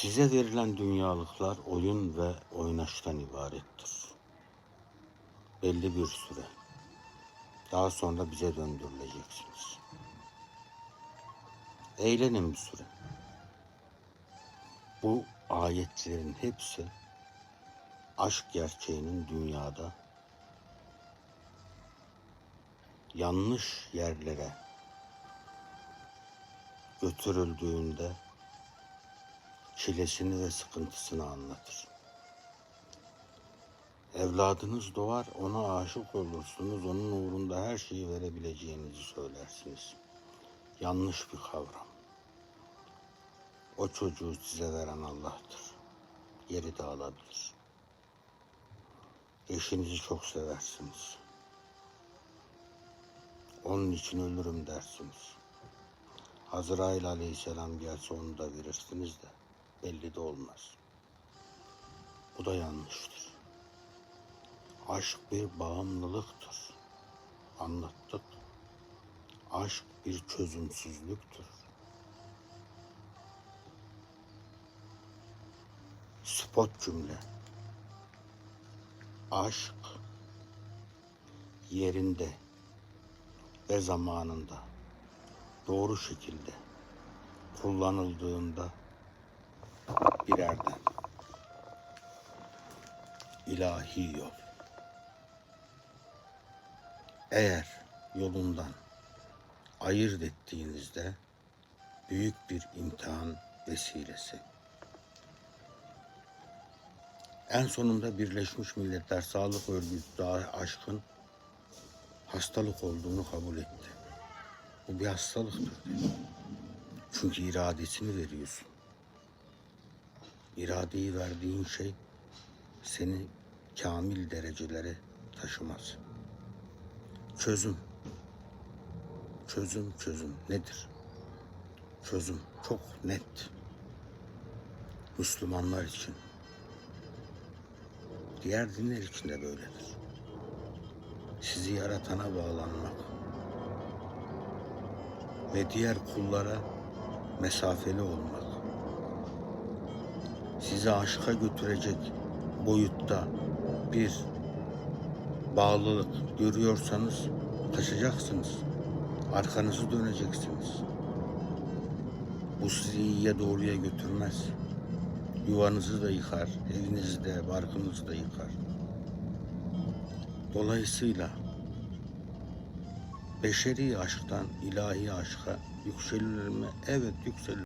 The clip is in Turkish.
Size verilen dünyalıklar oyun ve oynaştan ibarettir. Belli bir süre. Daha sonra bize döndürüleceksiniz. Eğlenin bir süre. Bu ayetlerin hepsi aşk gerçeğinin dünyada yanlış yerlere götürüldüğünde çilesini ve sıkıntısını anlatır. Evladınız doğar, ona aşık olursunuz, onun uğrunda her şeyi verebileceğinizi söylersiniz. Yanlış bir kavram. O çocuğu size veren Allah'tır. Yeri de alabilir. Eşinizi çok seversiniz. Onun için ölürüm dersiniz. Azrail aleyhisselam gelse onu da verirsiniz de belli de olmaz. Bu da yanlıştır. Aşk bir bağımlılıktır. Anlattık. Aşk bir çözümsüzlüktür. Spot cümle. Aşk yerinde ve zamanında doğru şekilde kullanıldığında bir erdem. İlahi yol. Eğer yolundan ayırt ettiğinizde büyük bir imtihan vesilesi. En sonunda Birleşmiş Milletler Sağlık Örgütü daha aşkın hastalık olduğunu kabul etti. Bu bir hastalıktır. Çünkü iradesini veriyorsun. İradeyi verdiğin şey seni kamil derecelere taşımaz. Çözüm. Çözüm, çözüm nedir? Çözüm çok net. Müslümanlar için. Diğer dinler için de böyledir. Sizi yaratana bağlanmak ve diğer kullara mesafeli olmak. Sizi aşka götürecek boyutta bir bağlılık görüyorsanız kaçacaksınız. Arkanızı döneceksiniz. Bu sizi iyiye doğruya götürmez. Yuvanızı da yıkar, evinizi de, barkınızı da yıkar. Dolayısıyla beşeri aşktan ilahi aşka yükselilir mi? Evet yükselilir.